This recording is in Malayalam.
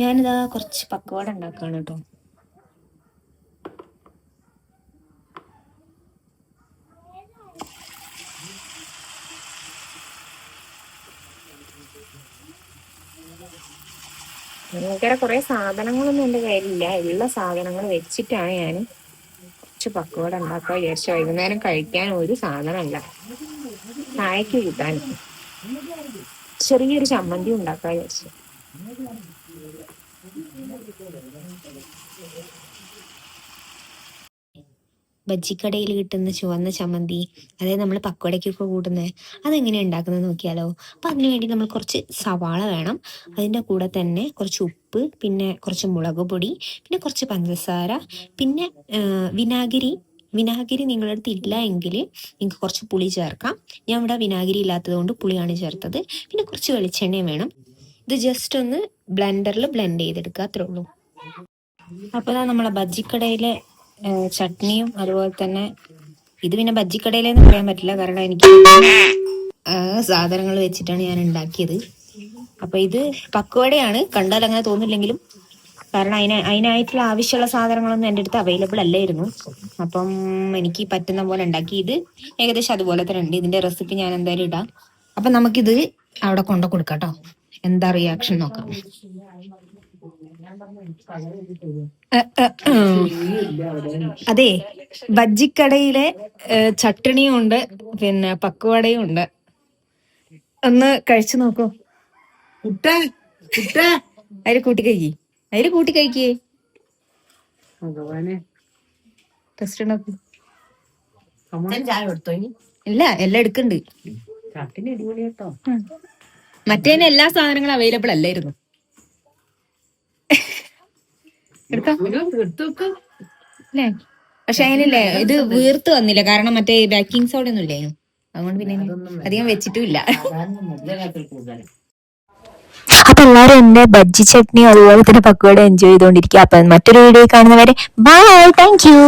ഞാനിതാ കുറച്ച് പക്കവട ഉണ്ടാക്കുകയാണ് കേട്ടോ. ഭയങ്കര കുറെ സാധനങ്ങളൊന്നും എന്റെ കയ്യിലില്ല. എല്ലാ സാധനങ്ങളും വെച്ചിട്ടാണ് ഞാൻ കുറച്ച് പക്കവട ഉണ്ടാക്കുക വിചാരിച്ച വൈകുന്നേരം കഴിക്കാൻ ഒരു സാധനമല്ല. ചായക്ക് കൂട്ടാൻ. ചെറിയൊരു ചമ്മന്തി ഉണ്ടാക്കാൻ വിചാരിച്ചു ബജ്ജിക്കടയിൽ കിട്ടുന്ന ചുവന്ന ചമ്മന്തി അതായത് നമ്മൾ പക്കോടയ്ക്കൊക്കെ കൂട്ടുന്നത് അതെങ്ങനെയാണ് ഉണ്ടാക്കുന്നത് നോക്കിയാലോ? അപ്പം അതിന് വേണ്ടി നമ്മൾ കുറച്ച് സവാള വേണം. അതിന്റെ കൂടെ തന്നെ കുറച്ച് ഉപ്പ് പിന്നെ കുറച്ച് മുളക് പൊടി പിന്നെ കുറച്ച് പഞ്ചസാര പിന്നെ വിനാഗിരി. വിനാഗിരി നിങ്ങളുടെ അടുത്ത് ഇല്ല എങ്കിൽ നിങ്ങൾക്ക് കുറച്ച് പുളി ചേർക്കാം. ഞാൻ ഇവിടെ വിനാഗിരി ഇല്ലാത്തത് കൊണ്ട് പുളിയാണ് ചേർത്തത്. പിന്നെ കുറച്ച് വെളിച്ചെണ്ണയും വേണം. ഇത് ജസ്റ്റ് ഒന്ന് ബ്ലെൻഡറിൽ ബ്ലെൻഡ് ചെയ്തെടുക്കുക അത്രേ ഉള്ളൂ. അപ്പോൾ ഇതാ നമ്മളെ ബജ്ജിക്കടയിലെ ചട്നിയും അതുപോലെ തന്നെ ഇത് പിന്നെ ബജ്ജിക്കടയിലെന്ന് പറയാൻ പറ്റില്ല കാരണം എനിക്ക് സാധനങ്ങൾ വെച്ചിട്ടാണ് ഞാൻ ഉണ്ടാക്കിയത്. അപ്പൊ ഇത് പക്വടയാണ് കണ്ടാൽ അങ്ങനെ തോന്നില്ലെങ്കിലും കാരണം അതിന് അതിനായിട്ടുള്ള ആവശ്യമുള്ള സാധനങ്ങളൊന്നും എന്റെ അടുത്ത് അവൈലബിൾ അല്ലായിരുന്നു. അപ്പം എനിക്ക് പറ്റുന്ന പോലെ ഉണ്ടാക്കി. ഇത് ഏകദേശം അതുപോലെ തന്നെ ഉണ്ട്. ഇതിന്റെ റെസിപ്പി ഞാൻ എന്തായാലും ഇടാം. അപ്പൊ നമുക്കിത് അവിടെ കൊണ്ടു കൊടുക്കാം കേട്ടോ. എന്താ റിയാക്ഷൻ നോക്കാം. അതെ ബജ്ജിക്കടയിലെ ചട്ടണിയും ഉണ്ട് പിന്നെ പക്കുവടയും ഉണ്ട് ഒന്ന് കഴിച്ചു നോക്കൂ. കുട്ടേ കുട്ടേ അതിൽ കൂട്ടി കഴിക്കി. അതിൽ കൂട്ടി കഴിക്കേ. ടെസ്റ്റ് ഉണ്ടാക്കും. ഇല്ല എല്ലാം എടുക്കണ്ട്. ചട്ടിന് അടിപൊളി കേട്ടോ മറ്റേതിന് എല്ലാ സാധനങ്ങളും അവൈലബിൾ അല്ലായിരുന്നു. അല്ലേ പക്ഷെ അതിനില്ലേ ഇത് വീർത്ത് വന്നില്ല. കാരണം മറ്റേ ബേക്കിംഗ് സോഡ ഒന്നും ഇല്ലായിരുന്നു അതുകൊണ്ട് പിന്നെ അധികം വെച്ചിട്ടുമില്ല. അപ്പൊ എല്ലാവരും എന്റെ ബജ്ജി ചട്നി അതുപോലെ തന്നെ പക്കുവടെ എൻജോയ് ചെയ്തുകൊണ്ടിരിക്കുക അപ്പൊ മറ്റൊരു വീഡിയോ കാണുന്നവരെ ബൈ താങ്ക് യു